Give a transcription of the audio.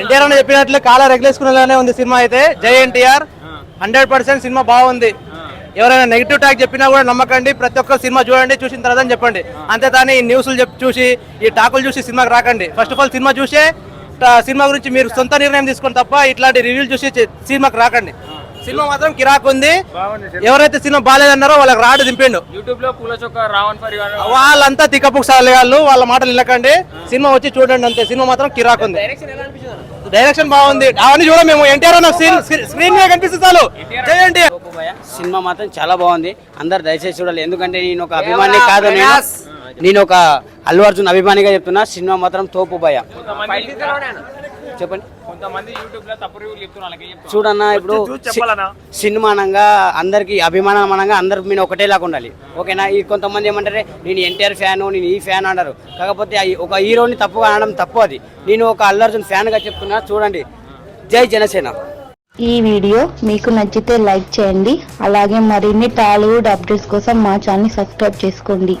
ఎన్టీఆర్ అని చెప్పినట్లు కాల రెగ్యులేసుకునేలానే ఉంది సినిమా అయితే. జై ఎన్టీఆర్. హండ్రెడ్ పర్సెంట్ సినిమా బాగుంది. ఎవరైనా నెగిటివ్ టాక్ చెప్పినా కూడా నమ్మకండి. ప్రతి ఒక్క సినిమా చూడండి చూసిన తర్వాత చెప్పండి. అంతే కానీ ఈ న్యూస్లు చెప్పి చూసి ఈ టాకులు చూసి సినిమాకి రాకండి. ఫస్ట్ ఆఫ్ ఆల్ సినిమా చూసే సినిమా గురించి మీరు సొంత నిర్ణయం తీసుకొని తప్ప ఇట్లాంటి రివ్యూలు చూసి సినిమాకి రాకండి. సినిమా మాత్రం కిరాక్ ఉంది. ఎవరైతే సినిమా బాగాలేదన్నారో వాళ్ళకి రాడు దింపిండు. యూట్యూబ్లో పూల చొక్క రావణ్ వాళ్ళంతా తిక్కపుక్ సాలేగాళ్ళు వాళ్ళ మాటలు వినకండి సినిమా వచ్చి చూడండి అంతే. సినిమా మాత్రం కిరాక్ ఉంది. డైరెక్షన్ బాగుంది. అవన్నీ చూడ మేము. ఎన్టీఆర్ స్క్రీన్ మీద కనిపిస్తుంది చాలు. ఎన్టీఆర్ సినిమా మాత్రం చాలా బాగుంది. అందరు దయచేసి చూడాలి. ఎందుకంటే నేను ఒక అభిమాని కాదు నేను. నేను ఒక అల్లు అర్జున్ అభిమానిగా చెప్తున్నా. సినిమా మాత్రం తోపు భయ చెప్పండి. కొంతమంది యూట్యూబ్లో తప్పు రివ్యూలు చెప్తున్నారు వాళ్ళకి ఏం చెప్తావు? చూడన్నా ఇప్పుడు సి- సినిమా అనగా అందరికి అభిమానం అనగా అందరి మీద ఒకటేలాగా ఉండాలి. ఓకేనా? ఈ కొంతమంది ఏమంటారే నేను ఎన్టీఆర్ ఫ్యాన్ నేను ఈ ఫ్యాన్ అంటారు. కాకపోతే ఒక హీరోని తప్పుగా అనడం తప్పు అది. నేను ఒక అల్లు అర్జున్ ఫ్యాన్గా చెప్తున్నా చూడండి. జై జనసేన. ఈ వీడియో మీకు నచ్చితే లైక్ చేయండి. అలాగే మరిన్ని టాలీవుడ్ అప్డేట్స్ కోసం మా ఛానల్ సబ్స్క్రైబ్ చేసుకోండి.